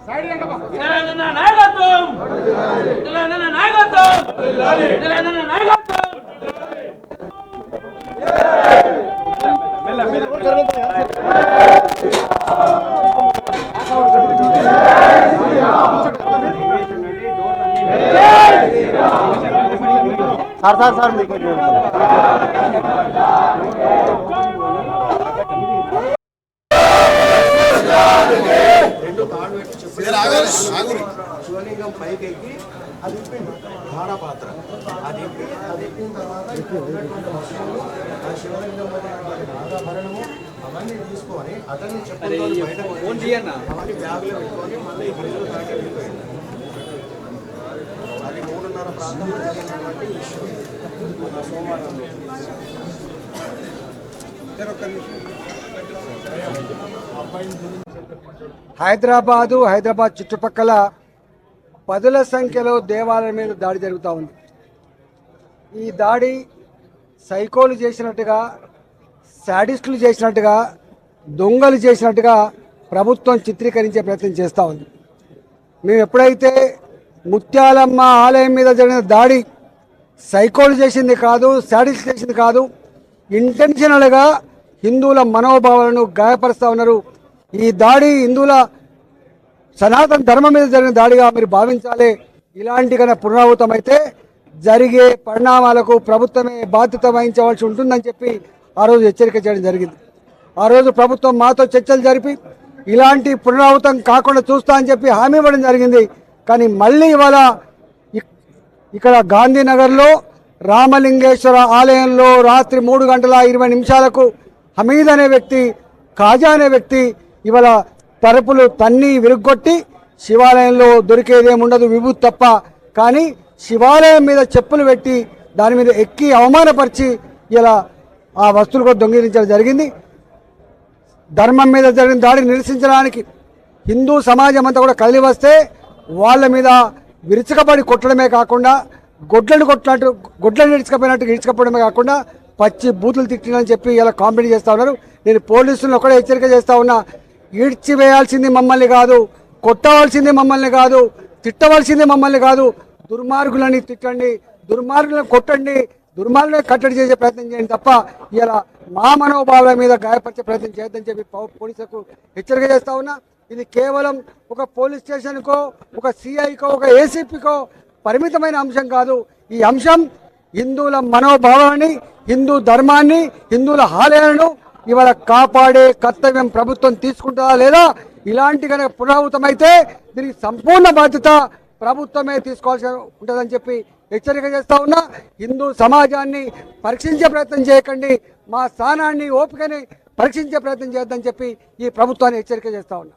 తెలంగాణ నాయకత్వం! తెలంగాణ నాయకత్వం! తెలంగాణ నాయకత్వం! సార్ సార్ సార్ మీకు శివలింగం పైకి ఎక్కి అది ఇప్పింది పాత్ర అది అది ఎక్కిన తర్వాత వస్తువులు ఆ శివలింగం నాగాభరణము అవన్నీ తీసుకొని అతన్ని బయటకు వచ్చి అవన్నీ బ్యాగులో పెట్టుకొని మళ్ళీ ఈ గిరిజన దాటి వెళ్ళిపోయింది అది మూడున్నర ప్రాంతంలో జరిగినటువంటి విషయం. సోమవారం రోజు. హైదరాబాదు హైదరాబాద్ చుట్టుపక్కల పదుల సంఖ్యలో దేవాలయం మీద దాడి జరుగుతూ ఉంది. ఈ దాడి సైకోలు చేసినట్టుగా శాడిస్టులు చేసినట్టుగా దొంగలు చేసినట్టుగా ప్రభుత్వం చిత్రీకరించే ప్రయత్నం చేస్తూ ఉంది. మేము ఎప్పుడైతే ముత్యాలమ్మ ఆలయం మీద జరిగిన దాడి సైకోలు చేసింది కాదు శాడిస్ట్ చేసింది కాదు ఇంటెన్షనల్గా హిందువుల మనోభావాలను గాయపరుస్తూ ఉన్నారు ఈ దాడి హిందువుల సనాతన ధర్మం మీద జరిగిన దాడిగా మీరు భావించాలి. ఇలాంటి కన్నా పునరావృతం అయితే జరిగే పరిణామాలకు ప్రభుత్వమే బాధ్యత వహించవలసి ఉంటుందని చెప్పి ఆ రోజు హెచ్చరిక చేయడం జరిగింది. ఆ రోజు ప్రభుత్వం మాతో చర్చలు జరిపి ఇలాంటి పునరావృతం కాకుండా చూస్తా అని చెప్పి హామీ ఇవ్వడం జరిగింది. కానీ మళ్ళీ ఇవాళ ఇక్కడ గాంధీనగర్లో రామలింగేశ్వర ఆలయంలో రాత్రి మూడు గంటల ఇరవై నిమిషాలకు హమీద్ అనే వ్యక్తి కాజా అనే వ్యక్తి ఇవాళ తరపులు తన్ని విరుగ్గొట్టి శివాలయంలో దొరికేదేముండదు విభూతి తప్ప. కానీ శివాలయం మీద చెప్పులు పెట్టి దాని మీద ఎక్కి అవమానపరిచి ఇలా ఆ వస్తువులు కూడా దొంగిలించడం జరిగింది. ధర్మం మీద జరిగిన దాడిని నిరసించడానికి హిందూ సమాజం అంతా కూడా కదిలి వస్తే వాళ్ళ మీద విరుచుకబడి కొట్టడమే కాకుండా గొడ్లను కొట్టినట్టు గొడ్లను ఇడుచుకపోయినట్టు ఇడుచుకపోవడమే కాకుండా పచ్చి బూతులు తిట్టినని చెప్పి ఇలా కాంప్లైంట్ చేస్తూ ఉన్నారు. నేను పోలీసులను ఒకటే హెచ్చరిక చేస్తా ఉన్నా. ఈడ్చివేయాల్సింది మమ్మల్ని కాదు కొట్టవలసింది మమ్మల్ని కాదు తిట్టవలసింది మమ్మల్ని కాదు. దుర్మార్గులని తిట్టండి దుర్మార్గులను కొట్టండి దుర్మార్గులను కట్టడి చేసే ప్రయత్నం చేయండి తప్ప ఇలా మా మనోభావాల మీద గాయపరిచే ప్రయత్నం చేయొద్దని చెప్పి పోలీసులకు హెచ్చరిక చేస్తా ఉన్నా. ఇది కేవలం ఒక పోలీస్ స్టేషన్కో ఒక సిఐకో ఒక ఏసీపీకో పరిమితమైన అంశం కాదు. ఈ అంశం హిందువుల మనోభావాన్ని హిందూ ధర్మాన్ని హిందువుల ఆలయాలను ఇవాళ కాపాడే కర్తవ్యం ప్రభుత్వం తీసుకుంటుందా లేదా? ఇలాంటి కనుక పునరావృతమైతే దీనికి సంపూర్ణ బాధ్యత ప్రభుత్వమే తీసుకోవాల్సి ఉంటుందని చెప్పి హెచ్చరిక చేస్తా ఉన్నా. హిందూ సమాజాన్ని పరీక్షించే ప్రయత్నం చేయకండి. మా స్థానాన్ని ఓపికని పరీక్షించే ప్రయత్నం చేద్దని చెప్పి ఈ ప్రభుత్వాన్ని హెచ్చరిక చేస్తా ఉన్నా.